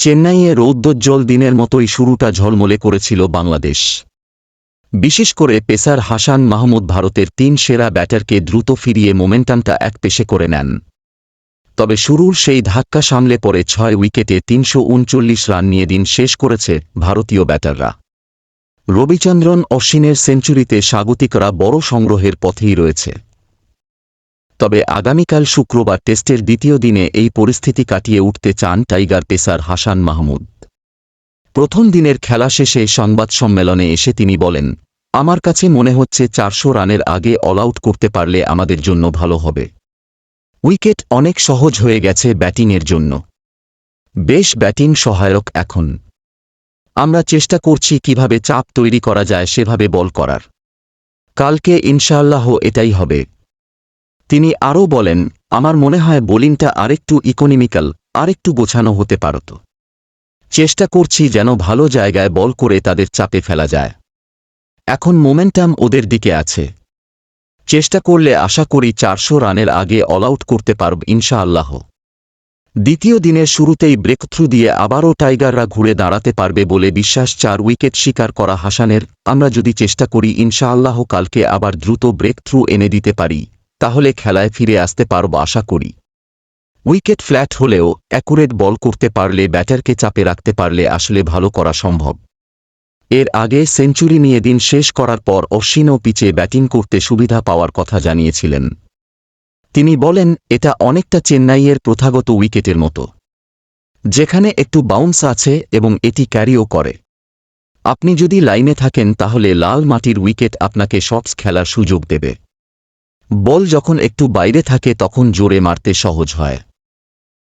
চেন্নাইয়ে রৌদ্রোজ্জ্বল দিনের মতোই শুরুটা ঝলমলে করেছিল বাংলাদেশ। বিশেষ করে পেসার হাসান মাহমুদ ভারতের তিন সেরা ব্যাটারকে দ্রুত ফিরিয়ে মোমেন্টামটা এক পেশে করে নেন। তবে শুরুর সেই ধাক্কা সামলে পরে ছয় উইকেটে তিনশো উনচল্লিশ রান নিয়ে দিন শেষ করেছে ভারতীয় ব্যাটাররা। রবিচন্দ্রন অশ্বিনের সেঞ্চুরিতে স্বাগতিকরা বড় সংগ্রহের পথেই রয়েছে। তবে আগামীকাল শুক্রবার টেস্টের দ্বিতীয় দিনে এই পরিস্থিতি কাটিয়ে উঠতে চান টাইগার পেসার হাসান মাহমুদ। প্রথম দিনের খেলা শেষে সংবাদ সম্মেলনে এসে তিনি বলেন, আমার কাছে মনে হচ্ছে চারশো রানের আগে অল আউট করতে পারলে আমাদের জন্য ভালো হবে। উইকেট অনেক সহজ হয়ে গেছে ব্যাটিংয়ের জন্য। বেশ ব্যাটিং সহায়ক এখন। আমরা চেষ্টা করছি কীভাবে চাপ তৈরি করা যায় সেভাবে বল করার। কালকে ইনশাআল্লাহ এটাই হবে। তিনি আরও বলেন, আমার মনে হয় বোলিংটা আরেকটু ইকোনমিক্যাল আরেকটু গোছানো হতে পারত। চেষ্টা করছি যেন ভালো জায়গায় বল করে তাদের চাপে ফেলা যায়। এখন মোমেন্টাম ওদের দিকে আছে। চেষ্টা করলে আশা করি চারশো রানের আগে অল আউট করতে পারব ইনশাআল্লাহ। দ্বিতীয় দিনের শুরুতেই ব্রেকথ্রু দিয়ে আবারও টাইগাররা ঘুরে দাঁড়াতে পারবে বলে বিশ্বাস চার উইকেট শিকার করা হাসানের। আমরা যদি চেষ্টা করি ইনশাআল্লাহ কালকে আবার দ্রুত ব্রেক থ্রু এনে দিতে পারি। তাহলে খেলায় ফিরে আসতে পারব আশা করি। উইকেট ফ্ল্যাট হলেও অ্যাকুরেট বল করতে পারলে ব্যাটারকে চাপে রাখতে পারলে আসলে ভালো করা সম্ভব। এর আগে সেঞ্চুরি নিয়ে দিন শেষ করার পর অশ্বিনও পিচে ব্যাটিং করতে সুবিধা পাওয়ার কথা জানিয়েছিলেন। তিনি বলেন, এটা অনেকটা চেন্নাইয়ের প্রথাগত উইকেটের মতো। যেখানে একটু বাউন্স আছে এবং এটি ক্যারিও করে। আপনি যদি লাইনে থাকেন তাহলে লাল মাটির উইকেট আপনাকে শটস খেলার সুযোগ দেবে। বল যখন একটু বাইরে থাকে তখন জোরে মারতে সহজ হয়।